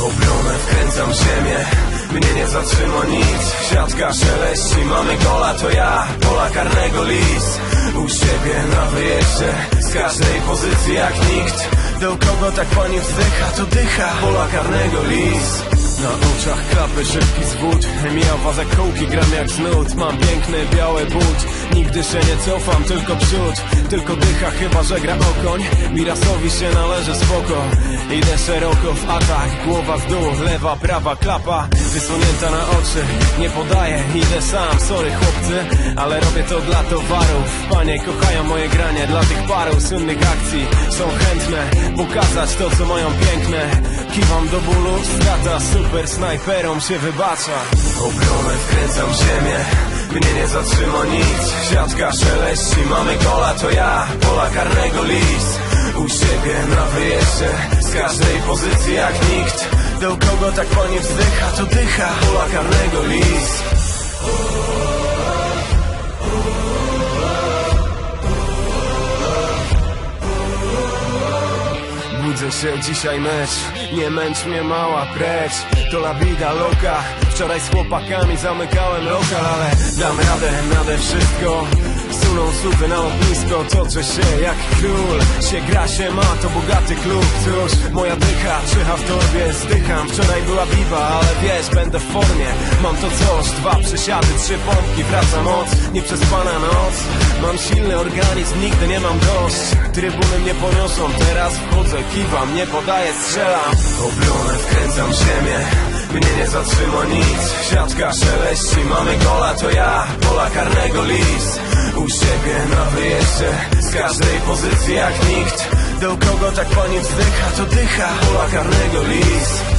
Obronę wkręcam w ziemię. Mnie nie zatrzyma nic. Siatka szeleści, mamy gola To ja, pola karnego lis U siebie na wyjeździe Z każdej pozycji jak nikt. Do kogo tak pani wzdycha To dycha, pola karnego lis na oczach klapy, szybki zwód. Mija waza kołki, gram jak znud Mam piękny biały but. Nigdy się nie cofam, tylko przód. Tylko dycha, chyba że gra okoń. Mirasowi się należy spoko. Idę szeroko w atak. Głowa w dół, lewa, prawa klapa. Wysunięta na oczy. Nie podaję, idę sam. Sorry chłopcy, ale robię to dla towarów. Panie kochają moje granie. Dla tych paru słynnych akcji Są chętne. Pokazać to co mają piękne. Kiwam do bólu, strata super snajperom się wybacza. Obronę wkręcam ziemię mnie nie zatrzyma nic. Siatka szeleści, mamy gola To ja, pola karnego lis U siebie na wyjeździe Z każdej pozycji jak nikt. Do kogo tak pani wzdycha To dycha, pola karnego lis Budzę się dzisiaj mecz. Nie męcz mnie mała, precz. To la vida loca. Wczoraj z chłopakami zamykałem lokal Ale dam radę, nade wszystko Suną suwy na ognisko. Toczę się jak król. Się gra się ma, to bogaty klub. Cóż, moja dycha, czyha w torbie Zdycham, wczoraj była biwa Ale wiesz, będę w formie. Mam to coś, dwa przesiady, trzy pompki. Wraca moc, nieprzespana noc. Mam silny organizm, nigdy nie mam dość. Trybuny mnie poniosą, teraz wchodzę Kiwam, nie podaję, strzelam. Obronę wkręcam ziemię mnie nie zatrzyma nic. Siatka szeleści, mamy gola To ja, siebie na wyjeździe Z każdej pozycji jak nikt. Do kogo tak pani wzdycha To dycha, pola karnego lis